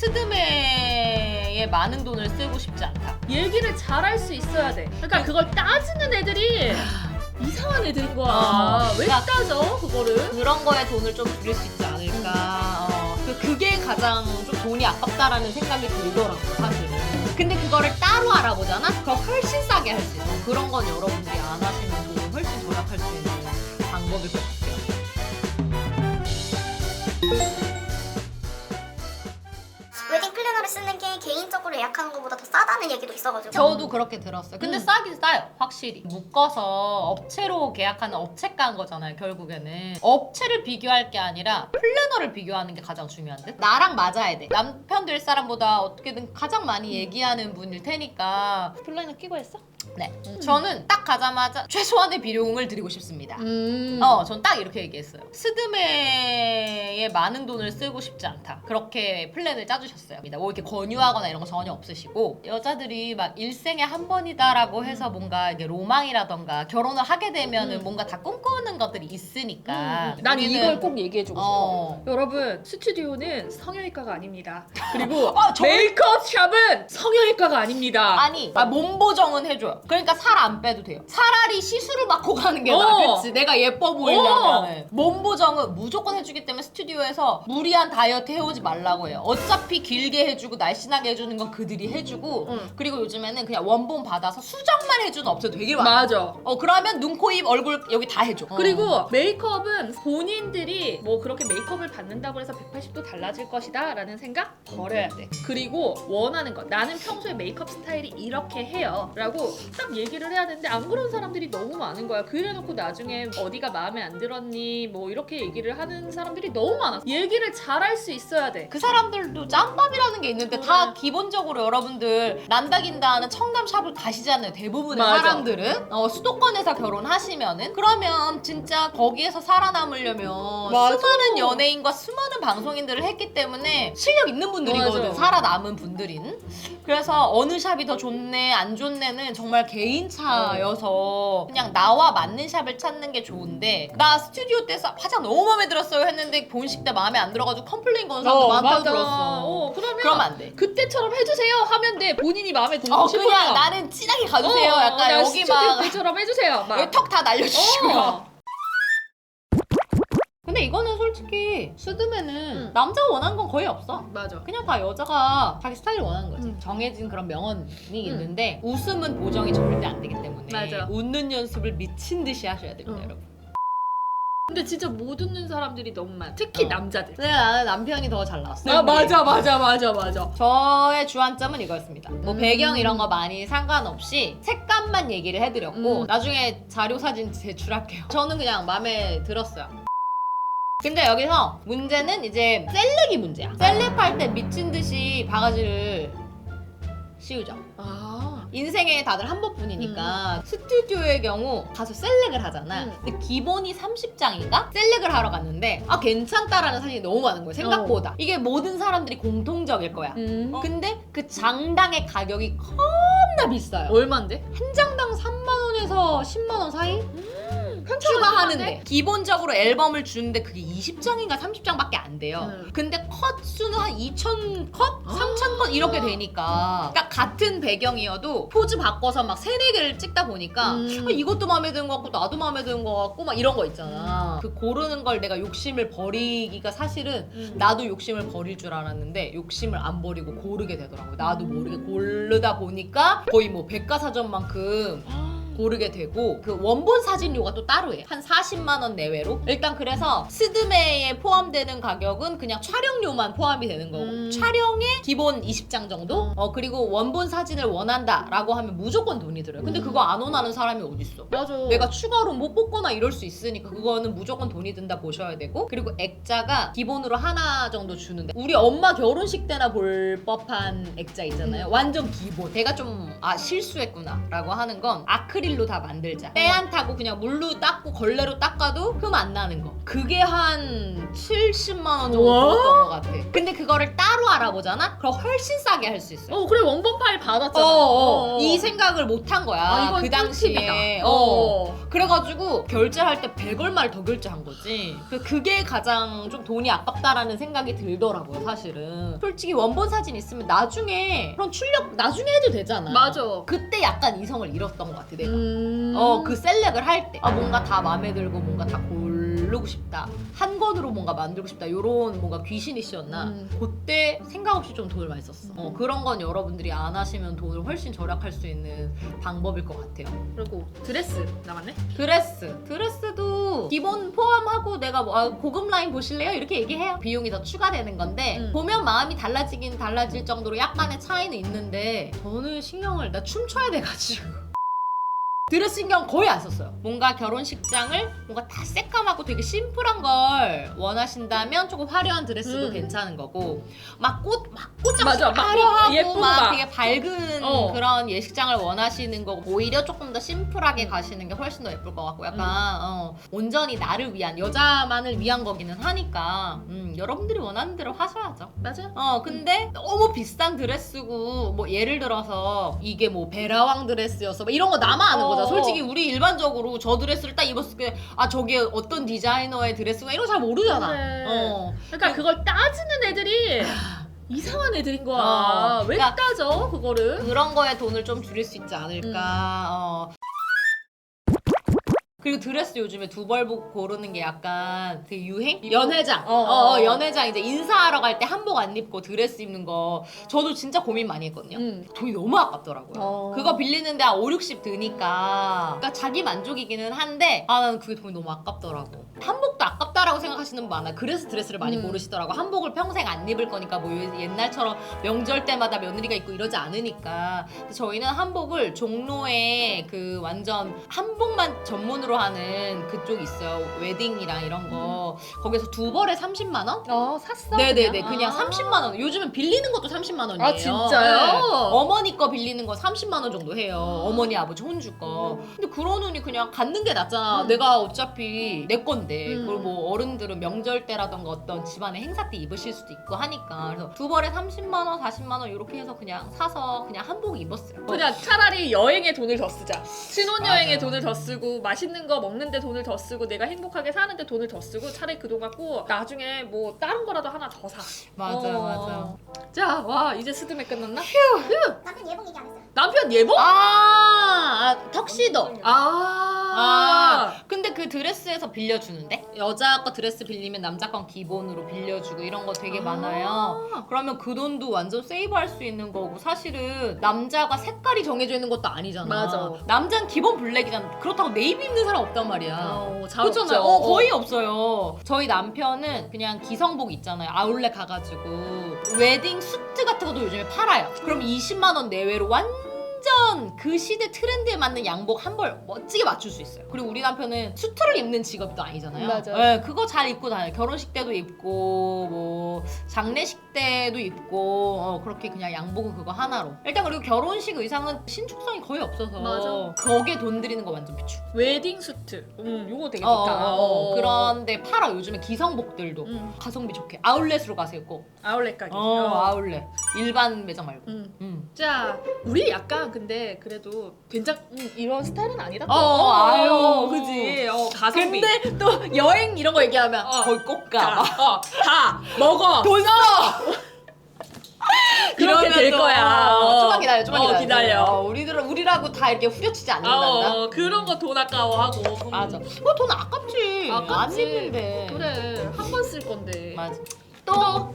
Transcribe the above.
스드메에 많은 돈을 쓰고 싶지 않다. 얘기를 잘할 수 있어야 돼. 그러니까 그걸 따지는 애들이 이상한 애들인 거야. 어, 왜 그러니까- 따져 그거를? 그런 거에 돈을 좀 줄일 수 있지 않을까. 어, 그- 그게 가장 좀 돈이 아깝다라는 생각이 들더라고 사실은. 근데 그거를 따로 알아보잖아? 그럼 훨씬 싸게 할 수 있어. 그런 건 여러분들이 안 하시면 돈을 훨씬 절약할 수 있는 방법일 것 같아요. 쓰는 게 개인적으로 예약하는 것보다 더 싸다는 얘기도 있어가지고 저도 그렇게 들었어요. 근데 음. 싸긴 싸요, 확실히. 묶어서 업체로 계약하는 업체가 한 거잖아요, 결국에는. 업체를 비교할 게 아니라 플래너를 비교하는 게 가장 중요한데? 나랑 맞아야 돼. 남편 될 사람보다 어떻게든 가장 많이 얘기하는 분일 테니까. 플라이너 끼고 했어? 네. 저는 딱 가자마자 최소한의 비용을 드리고 싶습니다. 음. 어, 전 딱 이렇게 얘기했어요. 스드메에 많은 돈을 쓰고 싶지 않다. 그렇게 플랜을 짜주셨어요. 뭐 이렇게 권유하거나 이런 거 전혀 없으시고 여자들이 막 일생에 한 번이다라고 해서 뭔가 이게 로망이라던가 결혼을 하게 되면은 음. 뭔가 다 꿈꾸는 것들이 있으니까. 난 우리는- 이걸 꼭 얘기해주고 싶어. 어. 여러분 스튜디오는 성형외과가 아닙니다. 그리고 아, 저- 메이크업 샵은 성형외과가 아닙니다. 아니, 아, 몸 보정은 해줘요. 그러니까 살 안 빼도 돼요. 차라리 시술을 받고 가는 게. 어. 그치? 내가 예뻐 보이려면. 몸 보정은 무조건 해주기 때문에 스튜디오에서 무리한 다이어트 해오지 말라고 해요. 어차피 길게 해주고 날씬하게 해주는 건 그들이 해주고 응. 그리고 요즘에는 그냥 원본 받아서 수정만 해주는 업체도 되게 많아. 맞아. 어, 그러면 눈, 코, 입, 얼굴 여기 다 해줘. 그리고 메이크업은 본인들이 뭐 그렇게 메이크업을 받는다고 해서 180도 달라질 것이다 라는 생각 버려야 돼. 그리고 원하는 것. 나는 평소에 메이크업 스타일이 이렇게 해요. 라고 딱 얘기를 해야 되는데 안 그런 사람들이 너무 많은 거야. 그래놓고 나중에 어디가 마음에 안 들었니 뭐 이렇게 얘기를 하는 사람들이 너무 많아. 얘기를 잘할 수 있어야 돼. 그 사람들도 짬밥이라는 게 있는 데 다 기본적으로 여러분들 난다긴다 하는 청담샵을 가시잖아요 대부분의 맞아. 사람들은 어, 수도권에서 결혼하시면은 그러면 진짜 거기에서 살아남으려면 맞아. 수많은 연예인과 수많은 방송인들을 했기 때문에 실력 있는 분들이거든 맞아. 살아남은 분들인 그래서 어느 샵이 더 좋네 안 좋네는 정말 개인차여서 그냥 나와 맞는 샵을 찾는 게 좋은데 나 스튜디오 때 사- 화장 너무 마음에 들었어요 했는데 본식 때 마음에 안 들어가지고 컴플레인 거는 사람도 많다고 맞아. 들었어 어, 그러면 그러면 안 돼. 그때처럼 해주세요 하면 돼. 본인이 마음에 들고 어 싶어요. 그냥 나는 진하게 가주세요. 어, 약간 나 여기 막 때처럼 해주세요. 막. 여기 턱다 날려주시고. 어. 근데 이거는 솔직히 수드면은 응. 남자가 원하는 건 거의 없어. 맞아. 그냥 다 여자가 자기 스타일을 원하는 거지. 응. 정해진 그런 명언이 있는데 웃음은 보정이 절대 안 되기 때문에 맞아. 웃는 연습을 미친 듯이 하셔야 됩니다, 응. 여러분. 근데 진짜 못 웃는 사람들이 너무 많아. 특히 어. 남자들. 근데 나는 남편이 더 잘 나왔어. 아 맞아 맞아 맞아 맞아. 저의 주안점은 이거였습니다. 뭐 음. 배경 이런 거 많이 상관없이 색감만 얘기를 해드렸고 음. 나중에 자료 사진 제출할게요. 저는 그냥 마음에 들었어요. 근데 여기서 문제는 이제 셀렉이 문제야. 셀렉할 때 미친 듯이 바가지를 씌우죠. 아. 인생에 다들 한 번뿐이니까 스튜디오의 경우 가서 셀렉을 하잖아. 음. 근데 기본이 30장인가? 셀렉을 하러 갔는데 아 괜찮다라는 사진이 너무 많은 거예요. 생각보다. 이게 모든 사람들이 공통적일 거야. 음. 근데 그 장당의 가격이 겁나 비싸요. 얼마인데? 한 장당 3만 원에서 10만 원 사이 추가하는데? 기본적으로 앨범을 주는데 그게 20장인가 30장밖에 안 돼요. 음. 근데 컷 수는 한 2천 컷, 3천 컷 이렇게 되니까 그러니까 같은 배경이어도 포즈 바꿔서 막 세네 개를 찍다 보니까 음. 아, 이것도 마음에 드는 것 같고 나도 마음에 드는 것 같고 막 이런 거 있잖아. 그 고르는 걸 내가 욕심을 버리기가 사실은 음. 나도 욕심을 버릴 줄 알았는데 욕심을 안 버리고 고르게 되더라고요. 나도 모르게 고르다 보니까 거의 뭐 백과사전만큼 고르게 되고 그 원본 사진료가 또 따로 해. 한 40만 원 내외로. 일단 그래서 스드메에 포함되는 가격은 그냥 촬영료만 포함이 되는 거고 음. 촬영에 기본 20장 정도? 어 그리고 원본 사진을 원한다라고 하면 무조건 돈이 들어요. 근데 그거 안 원하는 사람이 어딨어? 맞아. 내가 추가로 못 뽑거나 이럴 수 있으니까 그거는 무조건 돈이 든다 보셔야 되고 그리고 액자가 기본으로 하나 정도 주는데 우리 엄마 결혼식 때나 볼 법한 액자 있잖아요 완전 기본 내가 좀 아 실수했구나 라고 하는 건 아크릴 리필로 다 만들자. 때 안 타고 그냥 물로 닦고 걸레로 닦아도 흠 안 나는 거. 그게 한 70만 원 정도 와? 들었던 것 같아. 근데 그거를 따로 알아보잖아? 그럼 훨씬 싸게 할 수 있어요. 어 그래 원본 파일 받았잖아. 어, 어, 어. 이 생각을 못 한 거야. 아, 이건 그 당시에. 꿀팁이다. 어. 어. 그래가지고 결제할 때 100얼마를 더 결제한 거지. 그- 그게 가장 좀 돈이 아깝다라는 생각이 들더라고요, 사실은. 솔직히 원본 사진 있으면 나중에 그런 출력 나중에 해도 되잖아. 맞아. 그때 약간 이성을 잃었던 것 같아, 내가. 음. 어, 그 셀렉을 할 때. 아, 뭔가 다 마음에 들고 뭔가 다 고르고 싶다. 한 권으로 뭔가 만들고 싶다. 요런 뭔가 귀신이 씌었나. 음. 그때 생각 없이 좀 돈을 많이 썼어. 어, 그런 건 여러분들이 안 하시면 돈을 훨씬 절약할 수 있는 방법일 것 같아요. 그리고 드레스 남았네. 드레스. 드레스도 기본 포함하고 내가 뭐 아, 고급 라인 보실래요? 이렇게 얘기해요. 비용이 더 추가되는 건데 음. 보면 마음이 달라지긴 달라질 정도로 약간의 차이는 있는데 저는 신경을 나 춤춰야 돼가지고 드레스 신경 거의 안 썼어요. 뭔가 결혼식장을 뭔가 다 새까맣고 되게 심플한 걸 원하신다면 조금 화려한 드레스도 음. 괜찮은 거고 막 꽃 막 꽃장 맞아, 막 화려하고 예쁜 막 막. 되게 밝은 어. 그런 예식장을 원하시는 거고 오히려 조금 더 심플하게 가시는 게 훨씬 더 예쁠 것 같고 약간 음. 어, 온전히 나를 위한 여자만을 위한 거기는 하니까 음, 여러분들이 원하는 대로 하셔야죠. 맞아. 어 근데 너무 비싼 드레스고 뭐 예를 들어서 이게 뭐 베라왕 드레스여서 뭐 이런 거 나만 아는 어. 거잖아 솔직히 우리 일반적으로 저 드레스를 딱 입었을 때 아 저게 어떤 디자이너의 드레스가 이런 거 잘 모르잖아 그래. 어 그러니까 그걸 따지는 애들이 이상한 애들인 거야. 어, 왜 그러니까- 따져 그거를? 그런 거에 돈을 좀 줄일 수 있지 않을까 음. 어. 그리고 드레스 요즘에 두벌 고르는 게 약간 되게 유행? 연회장. 어, 어, 어. 연회장 이제 인사하러 갈 때 한복 안 입고 드레스 입는 거 저도 진짜 고민 많이 했거든요. 음. 돈이 너무 아깝더라고요. 어. 그거 빌리는데 한 5, 60 드니까. 그러니까 자기 만족이기는 한데, 아, 나는 그게 돈이 너무 아깝더라고. 한복도 아깝 다라고 생각하시는 분 많아요. 그래서 드레스를 많이 음. 고르시더라고. 한복을 평생 안 입을 거니까 뭐 옛날처럼 명절 때마다 며느리가 입고 이러지 않으니까. 근데 저희는 한복을 종로에 그 완전 한복만 전문으로 하는 그쪽 있어요. 웨딩이랑 이런 거. 거기서 두 벌에 30만 원? 어 샀어. 네네네 그냥 아. 30만 원 요즘은 빌리는 것도 30만 원이에요 아, 진짜요? 어머니 거 빌리는 거 30만 원 정도 해요 어머니 아버지 혼주 거 근데 그러느니 그냥 갖는 게 낫잖아 음. 내가 어차피 내 건데 음. 그리고 뭐 어른들은 명절 때라던가 어떤 집안의 행사 때 입으실 수도 있고 하니까 그래서 두 벌에 30만 원 40만 원 이렇게 해서 그냥 사서 그냥 한복 입었어요 그냥 차라리 여행에 돈을 더 쓰자. 신혼여행에 맞아요. 돈을 더 쓰고 맛있는 거 먹는데 돈을 더 쓰고 내가 행복하게 사는데 돈을 더 쓰고 차라리 그돈 갖고 나중에 뭐 다른 거라도 하나 더 사. 맞아 어. 맞아 자, 와 이제 스드메 끝났나? 남편 예복 얘기 안 했어요. 남편 예복? 아, 아 턱시도 아. 아, 근데 그 드레스에서 빌려주는데? 여자 거 드레스 빌리면 남자 건 기본으로 빌려주고 이런 거 되게 많아요. 그러면 그 돈도 완전 세이브할 수 있는 거고 사실은 남자가 색깔이 정해져 있는 것도 아니잖아. 맞아. 남자는 기본 블랙이잖아. 그렇다고 네이비 입는 사람 없단 말이야. 어, 잘 그렇잖아요. 없죠. 어, 거의 없어요. 저희 남편은 그냥 기성복 있잖아요. 아울렛 가가지고 웨딩 수트 같은 것도 요즘에 팔아요. 그럼 20만 원 내외로 완 전 그 시대 트렌드에 맞는 양복 한 벌 멋지게 맞출 수 있어요. 그리고 우리 남편은 수트를 입는 직업도 아니잖아요. 맞아요. 네, 그거 잘 입고 다녀요. 결혼식 때도 입고 뭐 장례식 때도 입고 어, 그렇게 그냥 양복은 그거 하나로. 일단 그리고 결혼식 의상은 신축성이 거의 없어서 맞아. 거기에 돈 들이는 거 완전 비추. 웨딩 수트. 음, 요거 되게 어, 좋다. 어, 어. 그런데 팔아 요즘에 기성복들도 음, 가성비 좋게 아울렛으로 가세요 꼭. 아울렛 가게. 어, 어. 아울렛 일반 매장 말고. 음. 음. 자, 우리 약간 근데 그래도 된장 음, 이런 스타일은 아니다. 또. 어, 아유. 그지. 어, 가성비. 근데 또 여행 이런 거 얘기하면 어. 거기 꼭 가, 가. 어, 가, 먹어. 돈 써. 그렇게 될 또, 거야. 어, 어. 좀만 기다려, 좀만 어, 기다려. 기다려. 어, 우리들 우리라고 다 이렇게 후려치지 않는단다. 어, 그런 거 돈 아까워하고. 음. 맞아. 그거 돈 아깝지. 아깝지. 안 입는데. 그래, 한 번 쓸 건데. 맞아. 또